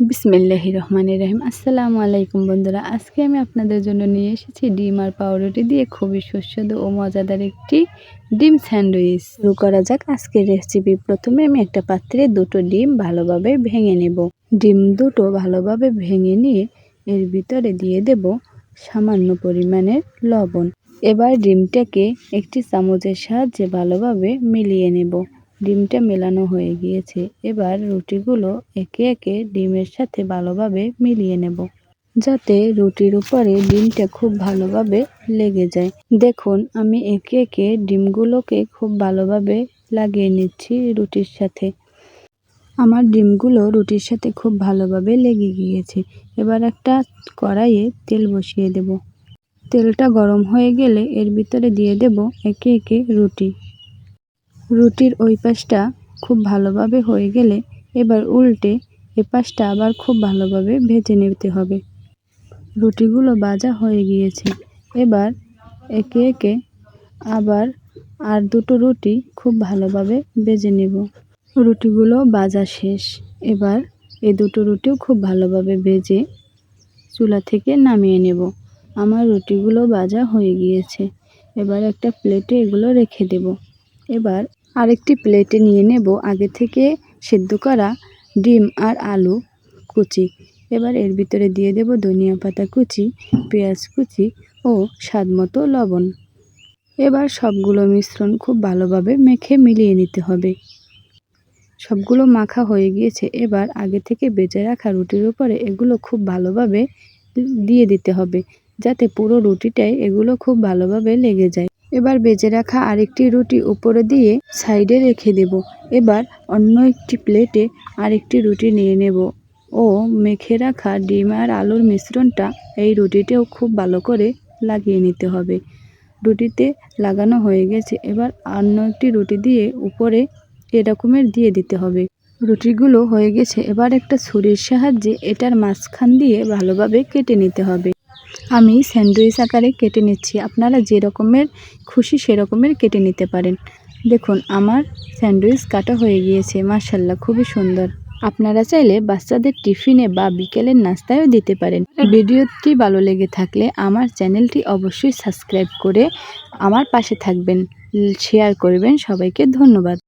বিসমিল্লাহ রহমান রহিম। আসসালামু আলাইকুম বন্ধুরা, আজকে আমি আপনাদের জন্য নিয়ে এসেছি ডিম আর পাউরুটি দিয়ে খুবই সুস্বাদু ও মজাদার একটি ডিম স্যান্ডউইচ। শুরু করা যাক আজকের রেসিপি প্রথমে আমি একটা পাত্রে দুটো ডিম ভালোভাবে ভেঙে নেব। ডিম দুটো ভালোভাবে ভেঙে নিয়ে এর ভিতরে দিয়ে দেব সামান্য পরিমাণের লবণ। এবার ডিমটাকে একটি চামচের সাহায্যে ভালোভাবে মিলিয়ে নেব। ডিমটা মেলানো হয়ে গিয়েছে। এবার রুটিগুলো একে একে ডিমের সাথে ভালোভাবে মিলিয়ে নেব। যাতে রুটির উপরে ডিমটা খুব ভালোভাবে লেগে যায়। দেখুন, আমি একে একে ডিমগুলোকে খুব ভালোভাবে লাগিয়ে নিচ্ছি রুটির সাথে। আমার ডিমগুলো রুটির সাথে খুব ভালোভাবে লেগে গিয়েছে। এবার একটা কড়াইয়ে তেল বসিয়ে দেব। তেলটা গরম হয়ে গেলে এর ভিতরে দিয়ে দেব একে একে রুটি। রুটির ওই পাশটা খুব ভালোভাবে হয়ে গেলে এবার উল্টে এ পাশটা আবার খুব ভালোভাবে ভেজে নিতে হবে। রুটিগুলো ভাজা হয়ে গিয়েছে। এবার একে একে আবার আর দুটো রুটি খুব ভালোভাবে ভেজে নেব। রুটিগুলো ভাজা শেষ। এবার এই দুটো রুটিও খুব ভালোভাবে ভেজে চুলা থেকে নামিয়ে নেব। আমার রুটিগুলো ভাজা হয়ে গিয়েছে। এবার একটা প্লেটে এগুলো রেখে দেব। এবার আরেকটি প্লেটে নিয়ে নেব আগে থেকে সেদ্ধ করা ডিম আর আলু কুচি। এবার এর ভিতরে দিয়ে দেব ধনিয়া পাতা কুচি, পেঁয়াজ কুচি ও স্বাদ মতো লবণ। এবার সবগুলো মিশ্রণ খুব ভালোভাবে মেখে মিলিয়ে নিতে হবে। সবগুলো মাখা হয়ে গিয়েছে, এবার আগে থেকে বেজে রাখা রুটির উপরে এগুলো খুব ভালোভাবে দিয়ে দিতে হবে। যাতে পুরো রুটিটাই এগুলো খুব ভালোভাবে লেগে যায়। এবার বেজে রাখা আরেকটি রুটি উপরে দিয়ে সাইডে রেখে দেব। এবার অন্য একটি প্লেটে আরেকটি রুটি নিয়ে নেব। ও মেখে রাখা ডিম আর আলুর মিশ্রণটা এই রুটিতেও খুব ভালো করে লাগিয়ে নিতে হবে। রুটিতে লাগানো হয়ে গেছে। এবার অন্য একটি রুটি দিয়ে উপরে এরকমের দিয়ে দিতে হবে। রুটিগুলো হয়ে গেছে। এবার একটা ছুরির সাহায্যে এটার মাঝখান দিয়ে ভালোভাবে কেটে নিতে হবে। আমি স্যান্ডউইচ আকারে কেটে নিচ্ছি। আপনারা যে রকমের খুশি সেরকমের কেটে নিতে পারেন। দেখুন, আমার স্যান্ডউইচ কাটা হয়ে গিয়েছে। মার্শাল্লাহ খুবই সুন্দর। আপনারা চাইলে বাচ্চাদের টিফিনে বা বিকেলের নাস্তায়ও দিতে পারেন। ভিডিওটি ভালো লেগে থাকলে আমার চ্যানেলটি অবশ্যই সাবস্ক্রাইব করে আমার পাশে থাকবেন। শেয়ার করবেন। সবাইকে ধন্যবাদ।